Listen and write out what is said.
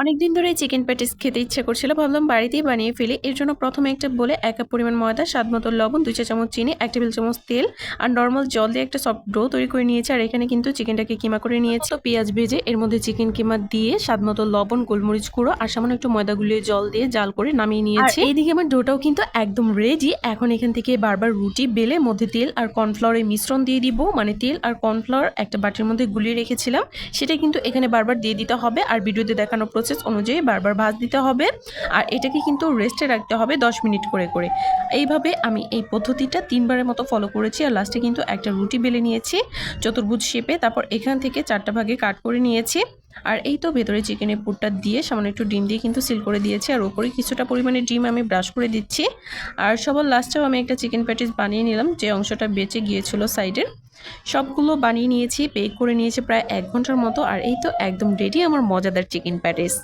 অনেকদিন ধরেই chicken patties খেতে ইচ্ছে করছিল ভাবলাম বাড়িতেই বানিয়ে ফেলি। এর জন্য প্রথমে একটা বলে এক কাপ পরিমাণ ময়দা স্বাদ মতো লবণ দুই চা চামচ চিনি এক টেবিল চামচ তেল আর নর্মাল জল দিয়ে একটা সফট ডো তৈরি করে নিয়েছি। আর এখানে কিন্তু চিকেনটাকে কিমা করে নিয়েছি। তো পেঁয়াজ ভেজে এর মধ্যে চিকেন কিমা দিয়ে স্বাদ মতো লবণ গোলমরিচ গুঁড়ো আর সামান্য একটু ময়দা গুলিয়ে জল দিয়ে জাল করে নামিয়ে নিয়েছি। এইদিকে আমার ডোটাও কিন্তু একদম রেডি এখন এখান থেকে বারবার রুটি বেলে মধ্যে তেল আর কর্নফ্লাওয়ারের মিশ্রণ দিয়ে দিব। মানে তেল আর কর্নফ্লাওয়ার একটা বাটির মধ্যে গুলিয়ে রেখেছিলাম। সেটা কিন্তু এখানে বারবার দিয়ে দিতে হবে। আর ভিডিওতে দেখানো প্রসেস অনুযায়ী বারবার ভাজ দিতে হবে আর এটাকে কিন্তু রেস্টে রাখতে হবে দশ মিনিট করে করে। এইভাবে আমি এই পদ্ধতিটা তিনবারের মতো ফলো করেছি আর লাস্টে কিন্তু একটা রুটি বেলে নিয়েছি, চতুর্ভুজ শেপে তারপর এখান থেকে চারটা ভাগে কাট করে নিয়েছি। আর এই তো ভেতরে চিকেনের পুরটা দিয়ে সামান্য একটু ডিম দিয়ে কিন্তু সিল করে দিয়েছি। আর ওপরে কিছুটা পরিমাণে ডিম আমি ব্রাশ করে দিচ্ছি। আর সবার লাস্টেও আমি একটা চিকেন প্যাটিস বানিয়ে নিলাম, যে অংশটা বেঁচে গিয়েছিল সাইডের সবগুলো বানিয়ে নিয়েছি পেক করে নিয়েছি প্রায় এক ঘণ্টার মতো। আর এই তো একদম রেডি আমার মজাদার চিকেন প্যাটিস